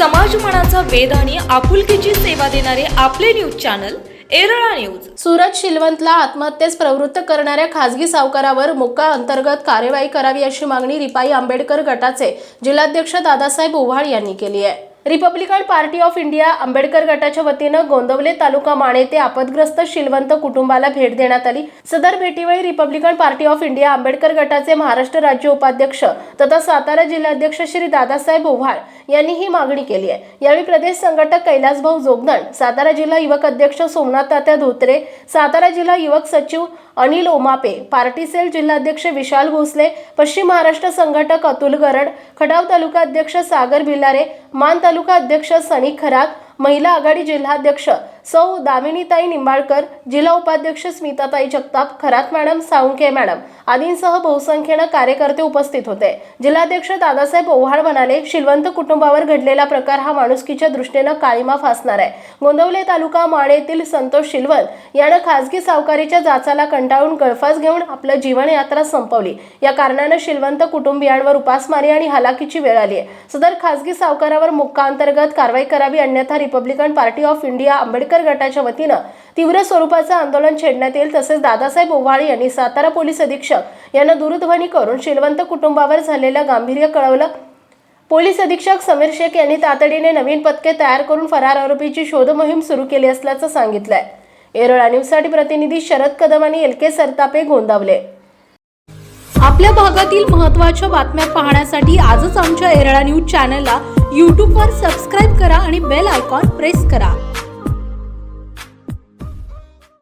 मनाचा वेध आणि आपुलकीची सेवा देणारे आपले news channel Erala news. Surat शिलवंतला आत्महत्येस प्रवृत्त करणाऱ्या खासगी सावकारावर मोका अंतर्गत कार्यवाही करावी अशी मागणी रिपाई आंबेडकर गटाचे जिल्हाध्यक्ष दादासाहेब उव्हाळ यांनी केली आहे. Republican party of India Ambedkar गटाच्या वतीनं गोंदवले तालुका माणे ते आपदग्रस्त शिलवंत कुटुंबाला भेट देण्यात आली. सदर भेटीवेळी Republican party of India Ambedkar गटाचे महाराष्ट्र राज्य उपाध्यक्ष तथा सातारा जिल्हाध्यक्ष श्री दादासाहेब ओव्हाळ यांनी ही मागणी केली आहे. यावेळी प्रदेश संघटक कैलासभाऊ जोगदण सातारा जिल्हा युवक अध्यक्ष सोमनाथ तात्या धोत्रे सातारा जिल्हा युवक सचिव अनिल ओमापे पार्टी सेल जिल्हाध्यक्ष विशाल भोसले पश्चिम महाराष्ट्र संघटक अतुल गरड खटाव तालुका अध्यक्ष सागर भिलारे मान तालुका अध्यक्ष सनी खरात महिला आघाडी जिल्हाध्यक्ष सौ दामिनीताई निंबाळकर जिल्हा उपाध्यक्ष स्मिताताई जगताप खरात मॅडम साळुंखे मॅडम आदींसह बहुसंख्येनं कार्यकर्ते उपस्थित होते. जिल्हाध्यक्ष दादासाहेब ओव्हाळ म्हणाले शिलवंत कुटुंबावर घडलेला प्रकार हा माणुसकीच्या दृष्टीनं काळीमा फासणार आहे. गोंदवले तालुका माणे येथील संतोष शिलवंत यानं खासगी सावकारीच्या जाचाला कंटाळून गळफास घेऊन आपलं जीवनयात्रा संपवली. या कारणानं शिलवंत कुटुंबियांवर उपासमारी आणि हालाकीची वेळ आली आहे सदर खासगी सावकारावर मुक्का अंतर्गत कारवाई करावी अन्यथा Republican party of India Ambedkar गटाच्या वतीनं तीव्र स्वरूपाचं आंदोलन छेडण्यात येईल तसेच दादासाहेब ओव्हाळे यांनी सातारा पोलीस अधीक्षक यांना दूरध्वनी करून शिलवंत कुटुंबावर झालेलं गांभीर्य कळवलं. पोलीस अधीक्षक समीर शेख यांनी तातडीने नवीन पथके तयार करून फरार आरोपीची शोध मोहीम सुरू केली असल्याचं सांगितलंय. एरळा न्यूजसाठी प्रतिनिधी शरद कदम आणि एल के सरतापे गोंदावले. आपल्या भागातील महत्त्वाच्या बातम्या पाहण्यासाठी आजच आमच्या एरळा न्यूज चॅनलला यूट्यूबवर सबस्क्राईब करा आणि बेल आयकॉन प्रेस करा.